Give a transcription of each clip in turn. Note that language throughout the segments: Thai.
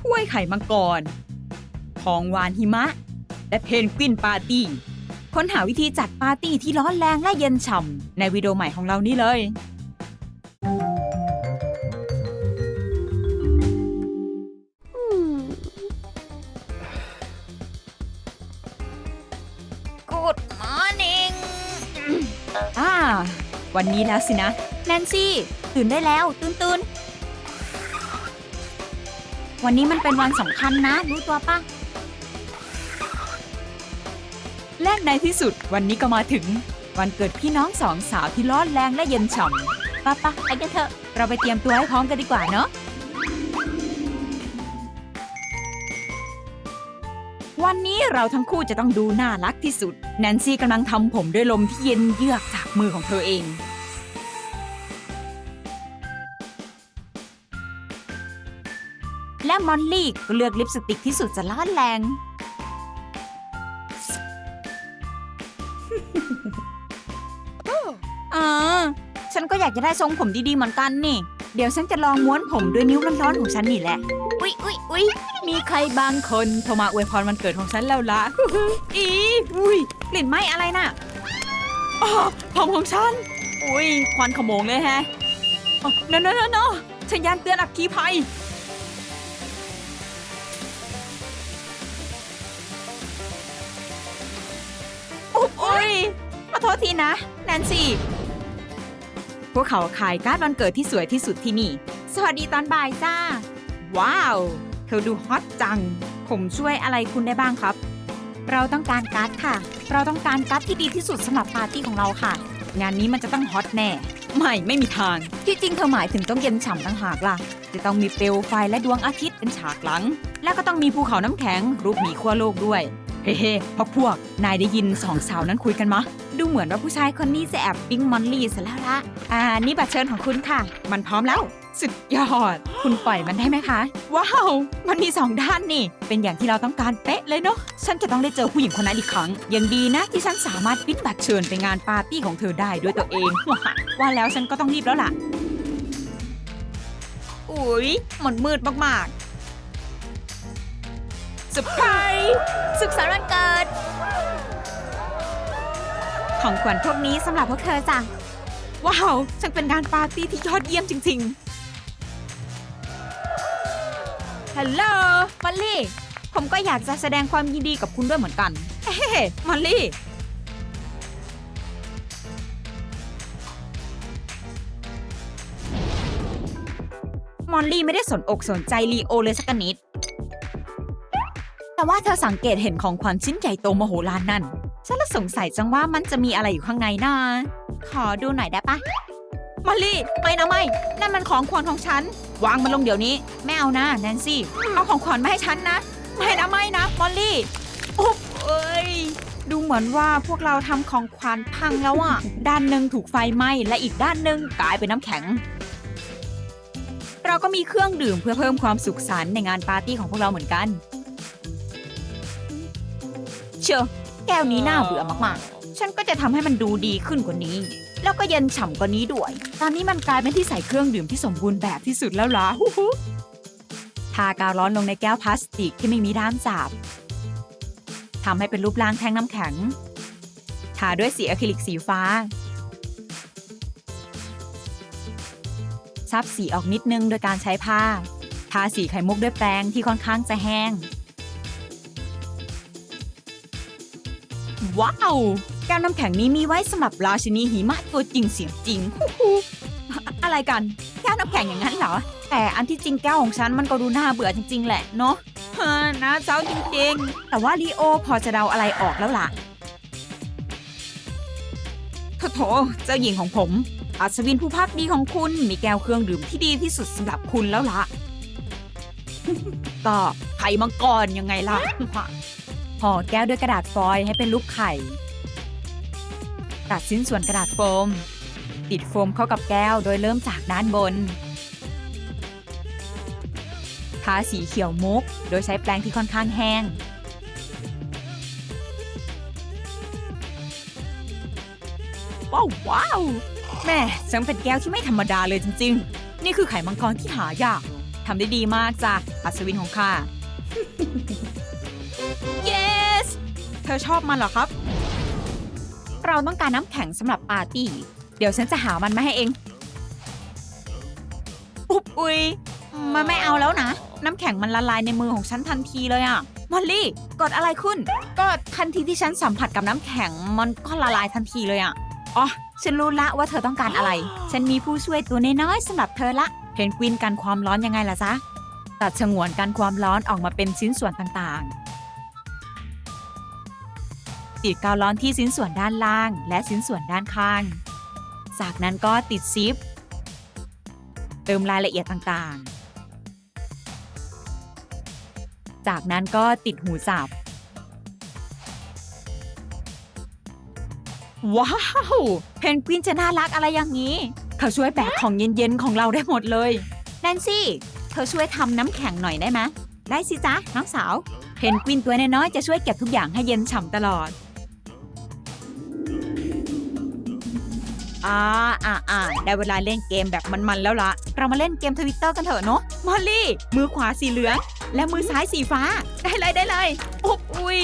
ถ้วยไข่มังกรทองวานหิมะ และเพนกวินปาร์ตี้ ค้นหาวิธีจัดปาร์ตี้ที่ร้อนแรงและเย็นฉ่ำในวิดีโอใหม่ของเรานี่เลย Good morning อ่า วันนี้แล้วสินะ แนนซี่ ตื่นได้แล้ว ตื่นตื่น วันนี้มันเป็นวันสำคัญนะ รู้ตัวปะและในที่สุดวันนี้ก็มาถึง วันเกิดพี่น้องสองสาวที่ร้อนแรงและเย็นฉ่ำปะปะไปกันเถอะเราไปเตรียมตัวให้พร้อมกันดีกว่าเนาะวันนี้เราทั้งคู่จะต้องดูน่ารักที่สุด แนนซี่กำลังทำผมด้วยลมที่เย็นเยือกจากมือของเธอเอง และมอลลี่ก็เลือกลิปสติกที่สุดจะร้อนแรงอ่าฉันก็อยากจะได้ทรงผมดีๆเหมือนกันนี่ เดี๋ยวฉันจะลองม้วนผมด้วยนิ้วร้อนๆของฉันนี่แหละ อุ๊ยอุ๊ยอุ๊ยมีใครบางคนโทรมาอวยพรวันเกิดของฉันแล้วละอีอุ้ยกลิ่นไหม้อะไรน่ะอ๋อผมของฉัน อุ้ยควันขโมงเลยแฮะเนอะเนอะเนอะเนอะฉันยันเตือนอักคีภัย อโทษทีนะ แนนซี่ พวกเขาขายการ์ดวันเกิดที่สวยที่สุดที่นี่ สวัสดีตอนบ่ายจ้า ว้าว เธอดูฮอตจัง ผมช่วยอะไรคุณได้บ้างครับ เราต้องการการ์ดค่ะ เราต้องการการ์ดที่ดีที่สุดสำหรับปาร์ตี้ของเราค่ะ งานนี้มันจะต้องฮอตแน่ ไม่ไม่มีทาง ที่จริงเธอหมายถึงต้องเย็นฉ่ำต่างหากล่ะ จะต้องมีเปลวไฟและดวงอาทิตย์เป็นฉากหลัง และก็ต้องมีภูเขาน้ำแข็งรูปหมีขั้วโลกด้วย เฮ้เฮ้พวกพวก นายได้ยินสองสาวนั้นคุยกันมะ ดูเหมือนว่าผู้ชายคนนี้จะแอบปิ๊งมอลลี่ซะแล้วละอ่า นี่บัตรเชิญของคุณค่ะ มันพร้อมแล้ว สุดยอด คุณปล่อยมันได้ไหมคะ ว้าว มันมีสองด้านนี่ เป็นอย่างที่เราต้องการเป๊ะเลยเนาะ ฉันจะต้องได้เจอผู้หญิงคนนั้นอีกครั้ง ยังดีนะที่ฉันสามารถปิ้นบัตรเชิญไปงานปาร์ตี้ของเธอได้ด้วยตัวเอง ว่าแล้วฉันก็ต้องรีบแล้วล่ะ อุ๊ย มันมืดมากๆสุดท้ายสุขสันต์วันเกิด ของขวัญพวกนี้สำหรับพวกเธอจ้ะ ว้าวช่างเป็นงานปาร์ตี้ที่ยอดเยี่ยมจริงๆฮัลโหลมอลลี่ ผมก็อยากจะแสดงความยินดีกับคุณด้วยเหมือนกัน เฮ้มอลลี่ มอลลี่ไม่ได้สนอกสนใจลีโอเลยสักนิด แต่ว่าเธอสังเกตเห็นของขวัญชิ้นใหญ่โตมโหฬารนั่น ฉันละสงสัยจังว่ามันจะมีอะไรอยู่ข้างในนะ ขอดูหน่อยได้ปะมอลลี่ไม่นะไม่นั่นมันของขวัญของฉัน วางมันลงเดี๋ยวนี้ ไม่เอานะแนนซี่ เอาของขวัญมาให้ฉันนะ ไม่นะไม่นะมอลลี่โอ๊บเอ้ย ดูเหมือนว่าพวกเราทำของขวัญพังแล้วอะ ด้านหนึ่งถูกไฟไหม้และอีกด้านหนึ่งกลายเป็นน้ำแข็ง เราก็มีเครื่องดื่มเพื่อเพิ่มความสุขสันต์ในงานปาร์ตี้ของพวกเราเหมือนกัน เชียว แก้วนี้น่าเบื่อมากๆ ฉันก็จะทำให้มันดูดีขึ้นกว่านี้ แล้วก็เย็นฉ่ำกว่านี้ด้วย ตอนนี้มันกลายเป็นที่ใส่เครื่องดื่มที่สมบูรณ์แบบที่สุดแล้วล่ะทากาวร้อนลงในแก้วพลาสติกที่ไม่มีด้ามจับทำให้เป็นรูปร่างแท่งน้ำแข็ง ทาด้วยสีอะคริลิกสีฟ้า ซับสีออกนิดนึงโดยการใช้ผ้า ทาสีไข่มุกด้วยแปรงที่ค่อนข้างจะแห้ง ว้าวแก้วน้ำแข็งนี้มีไว้สำหรับราชินีหิมะตัวจริงเสียงจริงฮู้ฮู้อะไรกันแก้วน้ำแข็งอย่างนั้นเหรอ แต่อันที่จริงแก้วของฉันมันก็ดูน่าเบื่อจริง ๆ แหละเนาะเฮ้อน่าเศร้าจริงๆ แต่ว่าลีโอพอจะเดาอะไรออกแล้วล่ะโถโถเจ้าหญิงของผม อัศวินผู้พักดีของคุณมีแก้วเครื่องดื่มที่ดีที่สุดสำหรับคุณแล้วล่ะก็ไข่มังกรยังไงล่ะ ห่อแก้วด้วยกระดาษฟอยล์ให้เป็นรูปไข่ ตัดชิ้นส่วนกระดาษโฟม ติดโฟมเข้ากับแก้วโดยเริ่มจากด้านบน ทาสีเขียวมุก โดยใช้แปรงที่ค่อนข้างแห้ง ว้าวว้าวแม่ฉันเป็นแก้วที่ไม่ธรรมดาเลยจริง ๆ นี่คือไข่มังกรที่หายากทำได้ดีมากจ้ะอัศวินของข้า yes เธอชอบมันเหรอครับ เราต้องการน้ำแข็งสำหรับปาร์ตี้ เดี๋ยวฉันจะหามันมาให้เอง อุ๊บอุยมันไม่เอาแล้วนะ น้ำแข็งมันละลายในมือของฉันทันทีเลยอะมอลลี่เกิดอะไรขึ้น ก็ทันทีที่ฉันสัมผัสกับน้ำแข็ง มันก็ละลายทันทีเลยอะอ๋อ ฉันรู้ละว่าเธอต้องการอะไร ฉันมีผู้ช่วยตัวน้อยๆสำหรับเธอละ เพนกวินกันความร้อนยังไงล่ะจ๊ะตัดฉงวนกันความร้อนออกมาเป็นชิ้นส่วนต่างๆ ติดกาวร้อนที่ชิ้นส่วนด้านล่าง และชิ้นส่วนด้านข้าง จากนั้นก็ติดซิป เติมรายละเอียดต่างๆ จากนั้นก็ติดหูสับ ว้าว เพนกวินจะน่ารักอะไรอย่างนี้ เขาช่วยแบกของเย็นๆ ของเราได้หมดเลยแนนซี่ เธอช่วยทำน้ำแข็งหน่อยได้ไหมได้สิจ๊ะน้องสาว เพนกวินตัวน้อยๆจะช่วยเก็บทุกอย่างให้เย็นฉ่ำตลอด อ่าอ่าอ่าได้เวลาเล่นเกมแบบมันๆแล้วละเรามาเล่นเกมทวิตเตอร์กันเถอะเนาะมอลลี่ มือขวาสีเหลือง และมือซ้ายสีฟ้า ได้เลยได้เลยอบอุ้ย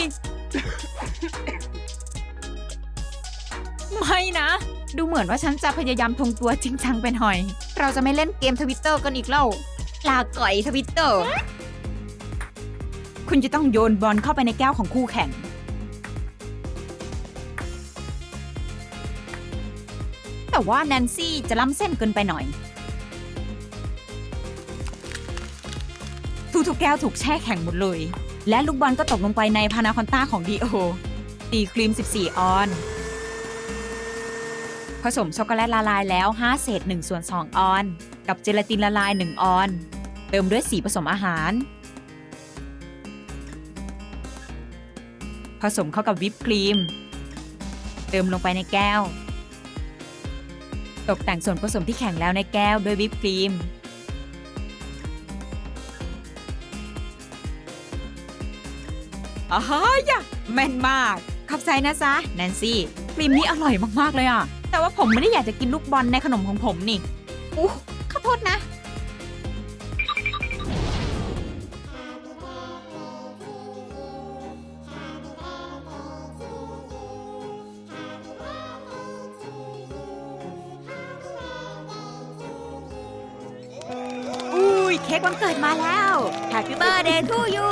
ไม่นะ ดูเหมือนว่าฉันจะพยายามทงตัวจริงจังเป็นหอย เราจะไม่เล่นเกมทวิตเตอร์กันอีกแล้วลาก่อยทวิตเตอร์ คุณจะต้องโยนบอลเข้าไปในแก้วของคู่แข่ง แต่ว่าแนนซี่จะล้ำเส้นเกินไปหน่อย ทุกๆแก้วถูกแช่แข็งหมดเลย และลูกบอลก็ตกลงไปในพานาคอนต้าของดีโอตีครีม 14 ออน ผสมช็อกโกแลตละลายแล้ว 5 เศษ1ส่วน2ออน กับเจลาตินละลาย 1 ออน เติมด้วยสีผสมอาหาร ผสมเข้ากับวิปครีม เติมลงไปในแก้ว ตกแต่งส่วนผสมที่แข็งแล้วในแก้วด้วยวิปครีมอาฮายะแม่นมาก ขอบใจนะจ๊ะ แนนซี่ ครีมนี้อร่อยมาก ๆ เลยอะ แต่ว่าผมไม่ได้อยากจะกินลูกบอลในขนมของผมนี่อู้ขอโทษนะ วันเกิดมาแล้ว Happy birthday to you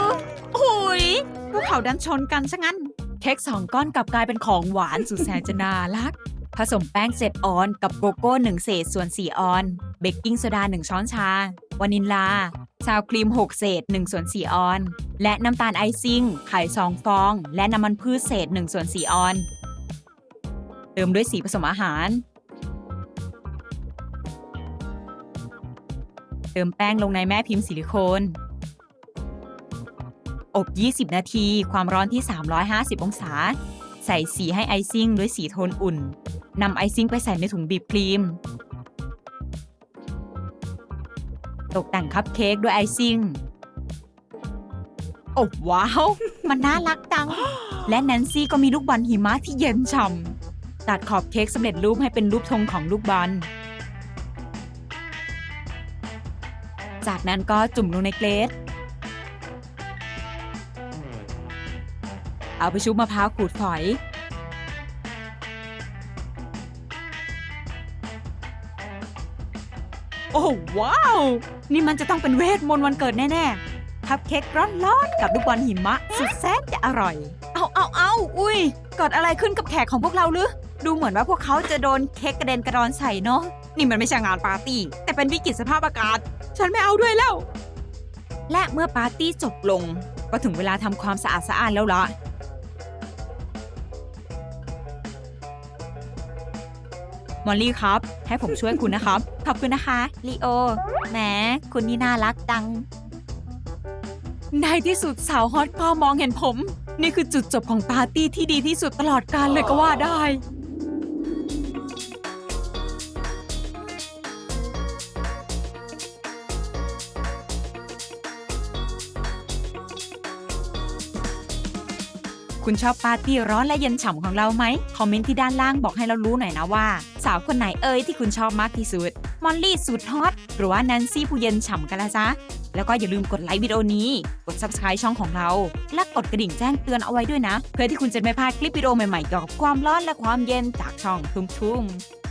อุ้ยพวกเขาดันชนกันซะงั้น เค้กสองก้อนกลับกลายเป็นของหวานสุดแสนจะน่ารัก ผสมแป้งเศษออนกับโกโก้1เศษส่วน4ออน เบกกิ้งโซดา1ช้อนชาวานิลลา ซาวครีม 6 เศษ1ส่วน4ออน และน้ำตาลไอซิ่ง ไข่2ฟอง และน้ำมันพืชเศษ1ส่วน4ออน เติมด้วยสีผสมอาหาร เติมแป้งลงในแม่พิมพ์ซิลิโคน อบ 20 นาที ความร้อนที่ 350 องศา ใส่สีให้ไอซิ่งด้วยสีโทนอุ่น นำไอซิ่งไปใส่ในถุงบีบครีม ตกแต่งคัพเค้กด้วยไอซิ่งโอ้ว้าว มันน่ารักจัง และแนนซี่ก็มีลูกบอลหิมะที่เย็นฉ่ำตัดขอบเค้กสำเร็จรูปให้เป็นรูปธงของลูกบอล จากนั้นก็จุ่มลงในเกรดเอาไปชุบมะพร้าวขูดฝอย โอ้ว้าว นี่มันจะต้องเป็นเวทมนต์วันเกิดแน่ๆทับเค้กร้อนๆ กับลูกบอลหิมะ สุดแสนจะอร่อย เอาเอาเอาอุ้ยเกิดอะไรขึ้นกับแขกของพวกเราหรือ ดูเหมือนว่าพวกเขาจะโดนเค้กกระเด็นกระดอนใส่เนาะ นี่มันไม่ใช่งานปาร์ตี้ แต่เป็นวิกฤตสภาพอากาศ ฉันไม่เอาด้วยแล้ว และเมื่อปาร์ตี้จบลง ก็ถึงเวลาทำความสะอาดสะอาดแล้วล่ะ มอลลี่ครับ ให้ผมช่วยคุณนะครับ ขอบคุณนะคะลีโอแหมคุณนี่น่ารักจัง ในที่สุดสาวฮอตก็มองเห็นผม นี่คือจุดจบของปาร์ตี้ที่ดีที่สุดตลอดกาลเลยก็ว่าได้ คุณชอบปาร์ตี้ร้อนและเย็นฉ่ำของเราไหม คอมเมนต์ที่ด้านล่างบอกให้เรารู้หน่อยนะว่า สาวคนไหนเอ่ยที่คุณชอบมากที่สุด มอลลี่สุดฮอต หรือว่าแนนซี่ผู้เย็นฉ่ำกันละจ๊ะแล้วก็อย่าลืมกดไลค์วิดีโอนี้ กด subscribe ช่องของเรา และกดกระดิ่งแจ้งเตือนเอาไว้ด้วยนะ เพื่อที่คุณจะไม่พลาดคลิปวิดีโอใหม่ๆเกี่ยวกับความร้อนและความเย็นจากช่องทุ่มๆ